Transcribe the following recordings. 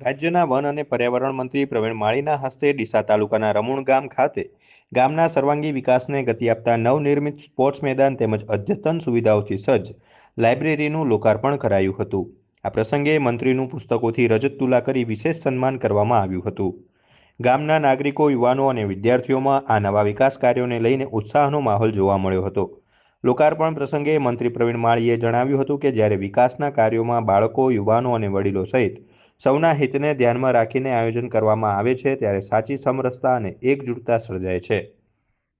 રાજ્યના વન અને પર્યાવરણ મંત્રી પ્રવીણ માળીના હસ્તે ડીસા તાલુકાના રમુણ ગામ ખાતે ગામના સર્વાંગી વિકાસને ગતિ આપતા નવનિર્મિત સ્પોર્ટ્સ મેદાન તેમજ અદ્યતન સુવિધાઓથી સજ્જ લાઇબ્રેરીનું લોકાર્પણ કરાયું હતું. આ પ્રસંગે મંત્રીનું પુસ્તકોથી રજત તુલા કરી વિશેષ સન્માન કરવામાં આવ્યું હતું. ગામના નાગરિકો, યુવાનો અને વિદ્યાર્થીઓમાં આ નવા વિકાસ કાર્યોને લઈને ઉત્સાહનો માહોલ જોવા મળ્યો હતો. લોકાર્પણ પ્રસંગે મંત્રી પ્રવીણ માળીએ જણાવ્યું હતું કે જ્યારે વિકાસના કાર્યોમાં બાળકો, યુવાનો અને વડીલો સહિત સૌના હિતને ધ્યાનમાં રાખીને આયોજન કરવામાં આવે છે ત્યારે સાચી સમરસતા અને એકજૂટતા સર્જાય છે.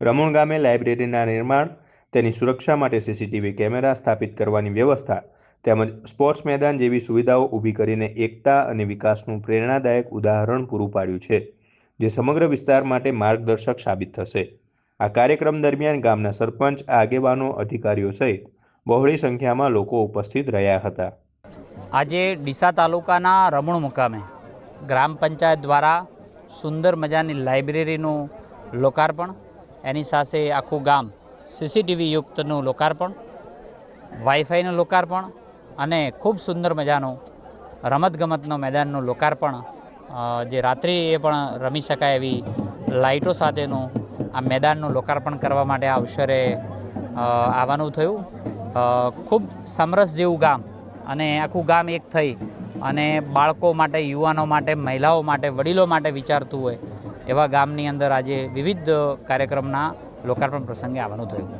રમણ ગામે લાઇબ્રેરીના નિર્માણ, તેની સુરક્ષા માટે સીસીટીવી કેમેરા સ્થાપિત કરવાની વ્યવસ્થા, તેમજ સ્પોર્ટ્સ મેદાન જેવી સુવિધાઓ ઊભી કરીને એકતા અને વિકાસનું પ્રેરણાદાયક ઉદાહરણ પૂરું પાડ્યું છે, જે સમગ્ર વિસ્તાર માટે માર્ગદર્શક સાબિત થશે. આ કાર્યક્રમ દરમિયાન ગામના સરપંચ, આગેવાનો, અધિકારીઓ સહિત બહોળી સંખ્યામાં લોકો ઉપસ્થિત રહ્યા હતા. આજે ડીસા તાલુકાના રમણ મુકામે ગ્રામ પંચાયત દ્વારા સુંદર મજાની લાઇબ્રેરીનું લોકાર્પણ, એની સાથે આખું ગામ સીસીટીવી યુક્તનું લોકાર્પણ વાઈફાઈનું લોકાર્પણ અને ખૂબ સુંદર મજાનું રમતગમતનો મેદાનનું લોકાર્પણ જે જે રાત્રિએ પણ રમી શકાય એવી લાઇટો સાથેનું આ મેદાનનું લોકાર્પણ કરવા માટે આ અવસરે આવવાનું થયું. ખૂબ સમરસ જેવું ગામ અને આખું ગામ એક થઈ અને બાળકો માટે, યુવાનો માટે, મહિલાઓ માટે, વડીલો માટે વિચારતું હોય એવા ગામની અંદર આજે વિવિધ કાર્યક્રમના લોકાર્પણ પ્રસંગે આવવાનું થયું.